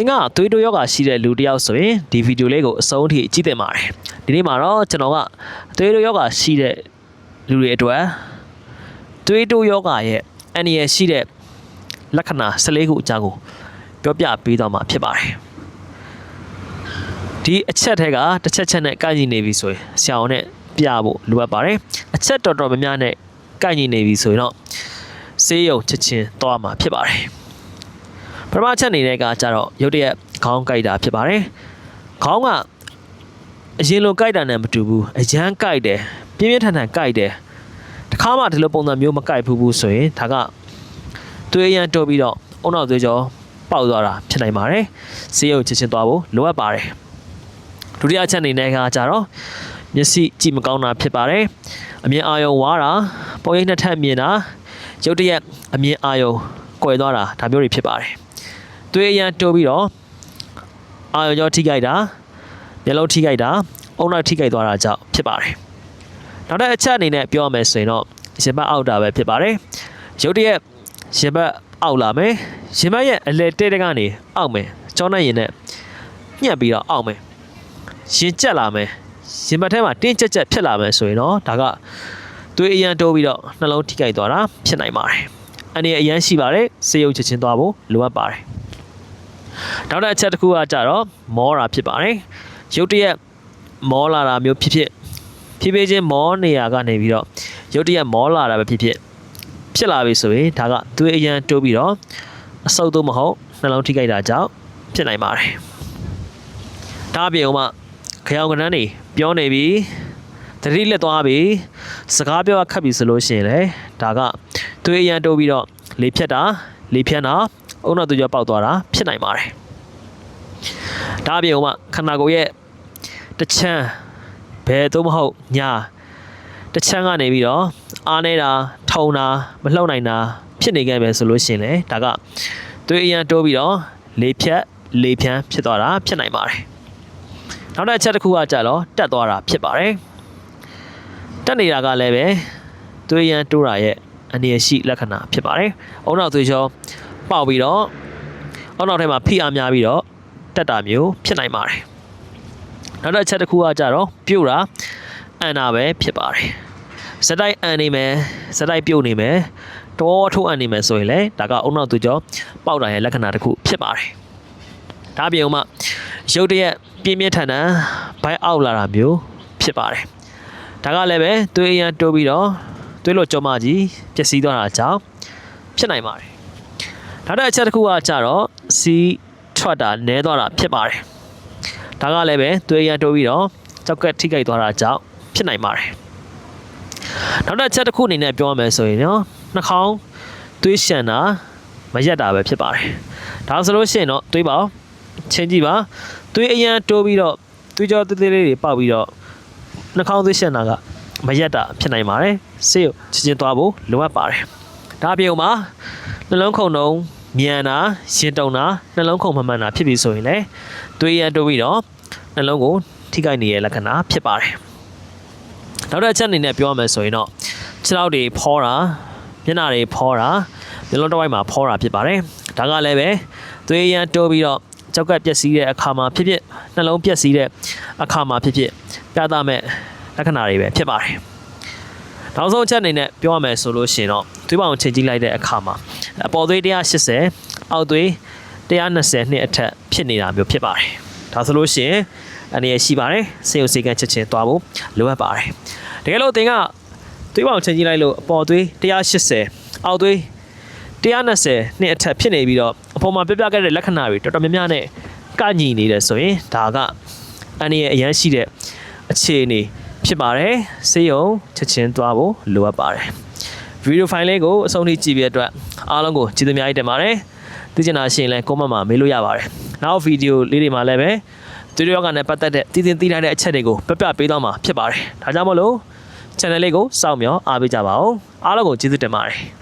သင်ကသွေးတိုးယောဂရှိတဲ့လူတစ်ယောက်ဆိုရင်ဒီဗီဒီယိုလေးကိုအဆုံးအထိကြည့်သင့်ပါတယ်ဒီနေ့မှာတော့ကျွန်တော်ကသွေးတိုးယောဂရှိတဲ့လူတွေအတွက်သွေးတိုးယောဂရဲ့အန္တရာယ်ရှိတဲ့လက္ခဏာ14ခုအကြောင်းကိုပြောပြပေးသွားမှာဖြစ်ပါတယ်ဒီအချက်ထဲကတစ်ချက်ချက်နဲ့ကိုက်ညီနေပြီဆိုရင်ဆရာဝန်နဲ့ပြဖို့လိုအပ်ပါတယ်အချက်တော်တော်များများနဲ့ကိုက်ညီနေပြီဆိုရင်တော့ဆေးရုံချက်ချင်းသွားမှာဖြစ်ပါတယ် ပထမချက်အနေနဲ့ကကြတော့ရုတ်တရက်ခေါင်းကိုက်တာဖြစ်ပါတယ်။ခေါင်းကအရင်လိုကိုက်တာနဲ့မတူဘူး။အရန်ကိုက်တယ်။ပြင်းပြင်းထန်ထန်ကိုက်တယ်။တစ်ခါမှဒီလိုပုံစံမျိုးမကိုက်ဘူးဘူးဆိုရင်ဒါကသွေးရန်တိုးပြီးတော့အုံနောက်သွေးကြောပေါက်သွားတာဖြစ်နိုင်ပါတယ်။ဆေးရုံချက်ချင်းသွားဖို့လိုအပ်ပါတယ်။ဒုတိယချက်အနေနဲ့ကကြတော့မျက်စိကြည့်မကောင်းတာဖြစ်ပါတယ်။အမြင်အာရုံဝါတာပုံရိပ်နှစ်ထပ်မြင်တာရုတ်တရက်အမြင်အာရုံကွယ်သွားတာဒါမျိုးတွေဖြစ်ပါတယ်။ သွေးအရန်တိုးပြီးတော့အာရုံကြောထိခိုက်တာမျက်လုံးထိခိုက်တာအုံနောက်ထိခိုက်သွားတာကြောင့်ဖြစ်ပါတယ်။နောက်တစ်အချက်အနေနဲ့ပြောရမယ်ဆိုရင်တော့ရင်ဘတ်အောက်တာပဲဖြစ်ပါတယ်။ရုတ်တရက်ရင်ဘတ်အောက်လာမယ်။ရင်ဘတ်ရဲ့အလဲတဲတဲကနေအောက်မယ်။ကြောနဲ့ရင်နဲ့ညှက်ပြီးတော့အောက်မယ်။ရင်ကျက်လာမယ်။ရင်ဘတ်ထဲမှာတင်းကျက်ကျက်ဖြစ်လာမယ်ဆိုရင်တော့ဒါကသွေးအရန်တိုးပြီးတော့နှလုံးထိခိုက်သွားတာဖြစ်နိုင်ပါတယ်။အနေအရန်ရှိပါတယ်။စေယုံချက်ချင်းသွားဖို့လိုအပ်ပါတယ်။ နောက်တစ်အချက်တစ်ခုကကြတော့မောတာဖြစ်ပါတယ်ရုတ်တရက်မောလာတာမျိုးဖြစ်ဖြစ်ဖြည်းဖြည်းချင်းမောနေရကနေပြီးတော့ရုတ်တရက်မောလာတာပဲဖြစ်ဖြစ်ဖြစ်လာပြီဆိုရင်ဒါကသွေးအရန်တိုးပြီးတော့အဆုတ်သို့မဟုတ်နှလုံးထိခိုက်တာကြောင့်ဖြစ်နိုင်ပါတယ်ဒါအပြင်ဥမာခရောင်ကနန်းနေပြောနေပြီတတိလက်သွားပြီစကားပြောခတ်ပြီဆိုလို့ရှိရင်လေဒါကသွေးအရန်တိုးပြီးတော့လေဖြတ်တာလေဖြတ်တာ အုံနောက်သူကြောပေါက်သွားတာဖြစ်နိုင်ပါတယ်ဒါအပြင်ဥမာခန္ဓာကိုယ်ရဲ့တစ်ချမ်းဘယ်သို့မဟုတ်ညာတစ်ချမ်းကနေပြီးတော့အားနေတာထုံတာမလှုပ်နိုင်တာဖြစ်နေခဲ့ပဲဆိုလို့ရှိရင်လေဒါကသွေးအရန်တိုးပြီးတော့လေဖြတ်လေဖြန်းဖြစ်သွားတာဖြစ်နိုင်ပါတယ်နောက်တစ်ချက်တစ်ခုကကြတော့တက်သွားတာဖြစ်ပါတယ်တက်နေတာကလည်းပဲသွေးရန်တိုးတာရဲ့အနေရှိလက္ခဏာဖြစ်ပါတယ်အုံနောက်သွေးချော ပေါက်ပြီးတော့အုံနောက်ထဲမှာဖိအားများပြီးတော့တက်တာမျိုးဖြစ်နိုင်ပါတယ်နောက်တစ်ချက်တစ်ခုကကြတော့ပြုတ်တာအန်နာပဲဖြစ်ပါတယ်စက်တိုက်အန်နေမယ်စက်တိုက်ပြုတ်နေမယ်တော်ထိုးအန်နေမယ်ဆိုရင်လည်းဒါကအုံနောက်သွေးချောပေါက်တာရဲ့လက္ခဏာတစ်ခုဖြစ်ပါတယ်ဒါအပြင်ဥမာရုတ်တရက်ပြင်းပြင်းထန်ထန်ဘိုက်အောက်လာတာမျိုးဖြစ်ပါတယ်ဒါကလည်းပဲသွေးအရန်တိုးပြီးတော့သွေးလွတ်ကြောမကြီးပျက်စီးသွားတာကြောင့်ဖြစ်နိုင်ပါတယ် နောက်တစ်အချက်တစ်ခုကကြတော့စီးထွက်တာနဲသွားတာဖြစ်ပါတယ်ဒါကလည်းပဲသွေးအရန်တိုးပြီးတော့ကြောက်ကက်ထိခိုက်သွားတာကြောင့်ဖြစ်နိုင်ပါတယ်နောက်တစ်အချက်တစ်ခုအနေနဲ့ပြောရမယ်ဆိုရင်နော်နှာခေါင်းသွေးရှံတာမရက်တာပဲဖြစ်ပါတယ်ဒါဆိုလို့ရှိရင်တော့သွေးပေါချင်းကြည့်ပါသွေးအရန်တိုးပြီးတော့သွေးကြောသေးသေးလေးတွေပေါက်ပြီးတော့နှာခေါင်းသွေးရှံတာကမရက်တာဖြစ်နိုင်ပါတယ်ဆေးကိုချစ်ချင်းသွားဖို့လိုအပ်ပါတယ်ဒါအပြင်မှာနှလုံးခုန်တုံး မြန်တာရင်တုံတာနှလုံးခုန်မမှန်တာဖြစ်ပြီးဆိုရင်လည်းသွေးရန်တိုးပြီးတော့နှလုံးကိုထိခိုက်နေတဲ့လက္ခဏာဖြစ်ပါတယ်နောက်တစ်ချက်အနေနဲ့ပြောရမယ်ဆိုရင်တော့ခြေထောက်တွေဖောတာမျက်နှာတွေဖောတာမျက်လုံးတစ်ဝိုက်မှာဖောတာဖြစ်ပါတယ်ဒါကလည်းပဲသွေးရန်တိုးပြီးတော့ကြောက်ကပ်ပျက်စီးတဲ့အခါမှာဖြစ်ဖြစ်နှလုံးပျက်စီးတဲ့အခါမှာဖြစ်ဖြစ်ပြသမဲ့လက္ခဏာတွေပဲဖြစ်ပါတယ် နောက်ဆုံးအချက်အနေနဲ့ပြောရမယ်ဆိုလို့ရှိရင်တော့သွေးပေါင်ချိန်ကြည့်လိုက်တဲ့အခါမှာအပေါ်သွေး180အောက်သွေး120နှစ်အထက်ဖြစ်နေတာမျိုးဖြစ်ပါတယ်ဒါဆိုလို့ရှိရင်အနေရရှိပါတယ်စေုံစေကန်ချက်ချင်းသွားဖို့လိုအပ်ပါတယ်တကယ်လို့သင်ကသွေးပေါင်ချိန်ကြည့်လိုက်လို့အပေါ်သွေး180အောက်သွေး120နှစ်အထက်ဖြစ်နေပြီးတော့အပေါ်မှာပြပြခဲ့တဲ့လက္ခဏာတွေတော်တော်များများနဲ့ကညီနေတယ်ဆိုရင်ဒါကအန်ရဲ့အရန်ရှိတဲ့အခြေအနေ ဖြစ်ပါတယ်စေယုံချက်ချင်းသွားဖို့လိုအပ်ပါတယ်ဗီဒီယိုဖိုင်လေးကိုအဆုံးထိကြည့်ပြီးတဲ့အတွက်အားလုံးကိုကျေးဇူးများကြီးတင်ပါတယ်သိချင်တာရှိရင်လည်း comment မှာမေးလို့ရပါတယ်နောက်ဗီဒီယိုလေးတွေမှာလည်းပဲသူတို့ယောဂနဲ့ပတ်သက်တဲ့တည်တည်သိထားတဲ့အချက်တွေကိုပြပြပေးသွားမှာဖြစ်ပါတယ်ဒါကြောင့်မလို့ channel လေးကိုစောင့်မျှော်အားပေးကြပါဦးအားလုံးကိုကျေးဇူးတင်ပါတယ်